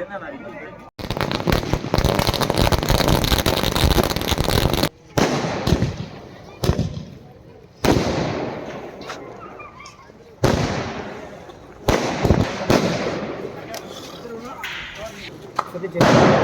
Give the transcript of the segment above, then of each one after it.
ಏನ Gracias.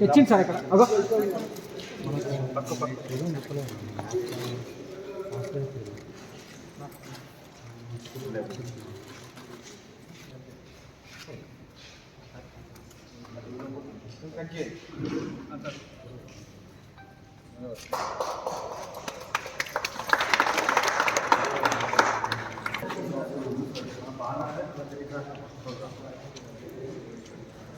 తెచ్చింది sir ఇక్కడ అగో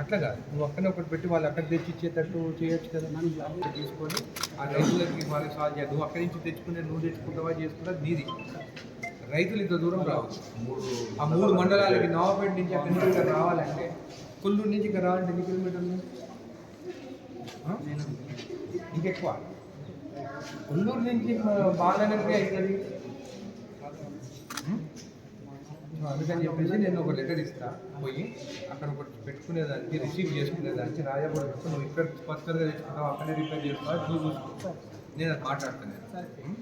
అట్లా కాదు. నువ్వు అక్కడ ఒకటి పెట్టి వాళ్ళు అక్కడ తెచ్చి ఇచ్చేటట్టు చేయొచ్చు కదా. మనం తీసుకొని ఆ రైతులకి వాళ్ళకి సాల్వ్ చేయాలి. నువ్వు అక్కడి నుంచి తెచ్చుకునే నువ్వు తెచ్చుకుంటావా చేసుకుంటా నీది. రైతులు ఇంత దూరం రావచ్చు ఆ మూడు మండలాలకి నవాపేట నుంచి అక్కడి నుంచి ఇక్కడ రావాలంటే కొల్లూరు నుంచి ఇక్కడ రావాలంటే ఎన్ని కిలోమీటర్లు ఇంకెక్కువ. కొల్లూరు నుంచి బాలనగర్కి అవుతుంది అందుకని చెప్పేసి నేను ఒక లెటర్ ఇస్తా. పోయి అక్కడ ఒకటి పెట్టుకునేదానికి రిసీవ్ చేసుకునేదానికి పెట్టుకుని నువ్వు ఇక్కడ పక్కగా తెచ్చుకుంటావు? అక్కడే రిపేర్ నువ్వు చూసుకో. నేను అది మాట్లాడుతాను ఉం?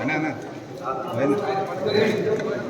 అన్నా అన్నా లేదు. ఎవరికి ఓటు ఉందా అన్న, ఒకటి చెప్పేదానికి- ఏంటంటే- చెప్పేదానికి రెండేళ్ళ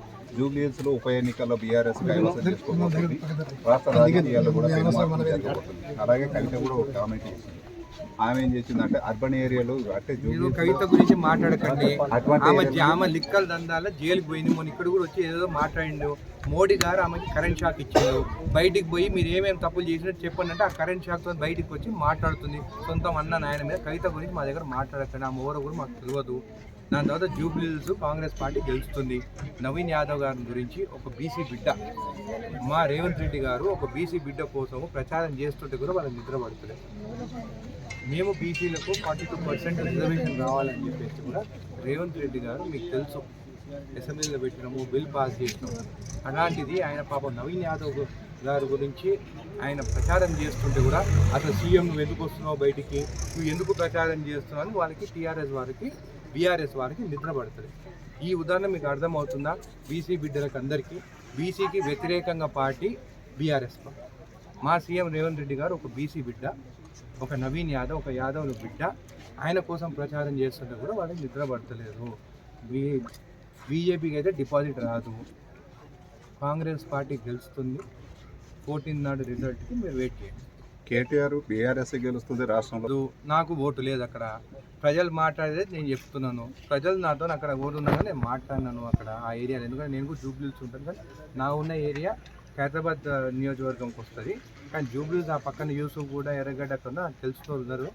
కోరుకుంటున్నాం జూబ్లీహిల్స్లో ఉప ఎన్నికల్లో బీఆర్ఎస్ కైవసం చేసుకోబోతుంది రాష్ట్ర రాజకీయాల్లో కూడా అలాగే కవిత కూడా ఒక కామెంట్ చేసింది. ఆమె ఏం చేసిందంటే అర్బన్ ఏరియాలో అంటే కవిత గురించి మాట్లాడకండి. అటువంటి ఆమె ఆమె లిక్కల దందాల జైలుకి పోయింది. మొన్న ఇక్కడ కూడా వచ్చి ఏదో మాట్లాడిండు. మోడీ గారు ఆమెకి కరెంట్ షాక్ ఇచ్చారు బయటికి పోయి మీరు ఏమేమి తప్పులు చేసినట్టు చెప్పండి అంటే ఆ కరెంట్ షాక్తో బయటికి వచ్చి మాట్లాడుతుంది. సొంతం అన్న నాయన మీద కవిత గురించి మా దగ్గర మాట్లాడకండి. ఆ ఓవర్ కూడా మాకు తెలియదు దాని తర్వాత జూబ్లీహిల్స్ కాంగ్రెస్ పార్టీ గెలుస్తుంది. నవీన్ యాదవ్ గారి గురించి ఒక బీసీ బిడ్డ మా రేవంత్ రెడ్డి గారు ఒక బీసీ బిడ్డ కోసం ప్రచారం చేస్తుంటే కూడా వాళ్ళకి నిద్ర పడుతుంది మేము బీసీలకు ఫార్టీ టూ పర్సెంట్ రిజర్వేషన్ రావాలని చెప్పేసి కూడా రేవంత్ రెడ్డి గారు మీకు తెలుసు. అసెంబ్లీలో పెట్టినాము బిల్ పాస్ చేసినాము. అలాంటిది ఆయన పాపం నవీన్ యాదవ్ గారి గురించి ఆయన ప్రచారం చేస్తుంటే కూడా అసలు సీఎం నువ్వు ఎందుకు వస్తున్నావు బయటికి? నువ్వు ఎందుకు ప్రచారం చేస్తున్నావు అని వాళ్ళకి టీఆర్ఎస్ వారికి బీఆర్ఎస్ వారికి నిద్ర పడుతుంది. ఈ ఉదాహరణ మీకు అర్థమవుతుందా? బీసీ బిడ్డలకు అందరికీ బీసీకి వ్యతిరేకంగా పార్టీ బీఆర్ఎస్ మా సీఎం రేవంత్ రెడ్డి గారు ఒక బీసీ బిడ్డ. ఒక నవీన్ యాదవ్ ఒక యాదవ్ బిడ్డ ఆయన కోసం ప్రచారం చేస్తుంటే కూడా వాళ్ళకి నిద్ర పడతలేదు బీ బీజేపీకి అయితే డిపాజిట్ రాదు. కాంగ్రెస్ పార్టీ గెలుస్తుంది. ఫోర్టీన్ నాడు రిజల్ట్కి మీరు వెయిట్ చేయండి. కేటీఆర్ బీఆర్ఎస్ గెలుస్తుంది రాష్ట్రంలో. నాకు ఓటు లేదు అక్కడ. ప్రజలు మాట్లాడేది నేను చెప్తున్నాను. ప్రజలు నాతో అక్కడ ఓటు ఉన్నాగా నేను మాట్లాడినాను అక్కడ ఆ ఏరియాలో. ఎందుకంటే నేను కూడా జూబ్లీస్ ఉంటాను కానీ నా ఉన్న ఏరియా హైదరాబాద్ నియోజకవర్గంకి వస్తుంది. కానీ జూబ్లీస్ ఆ పక్కన యూసుఫ్ కూడా ఎర్రగడ్డ అక్కడ నాకు ఉన్నారు.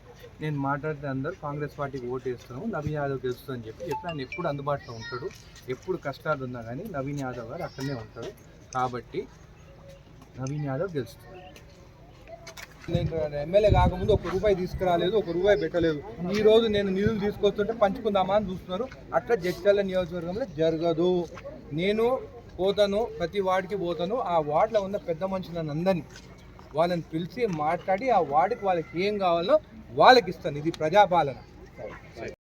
నేను మాట్లాడితే అందరూ కాంగ్రెస్ పార్టీకి ఓటు వేస్తున్నాము నవీన్ యాదవ్ గెలుస్తుందని చెప్పి చెప్పి ఆయన ఎప్పుడు అందుబాటులో ఉంటాడు ఎప్పుడు కష్టాలు ఉన్నా కానీ నవీన్ యాదవ్ గారు అక్కడనే ఉంటాడు కాబట్టి నవీన్ యాదవ్ గెలుస్తుంది నేను ఎమ్మెల్యే కాకముందు ఒక రూపాయి తీసుకురాలేదు ఒక రూపాయి పెట్టలేదు. ఈ రోజు నేను నిధులు తీసుకొస్తుంటే పంచుకుందామా అని చూస్తున్నారు. అట్లా జడ్చల్ల నియోజకవర్గంలో జరగదు. నేను పోతాను ప్రతి వార్డుకి పోతాను. ఆ వార్డులో ఉన్న పెద్ద మనుషులను అందరినీ వాళ్ళని పిలిచి మాట్లాడి ఆ వార్డుకి వాళ్ళకి ఏం కావాలో వాళ్ళకి ఇస్తాను. ఇది ప్రజాపాలన.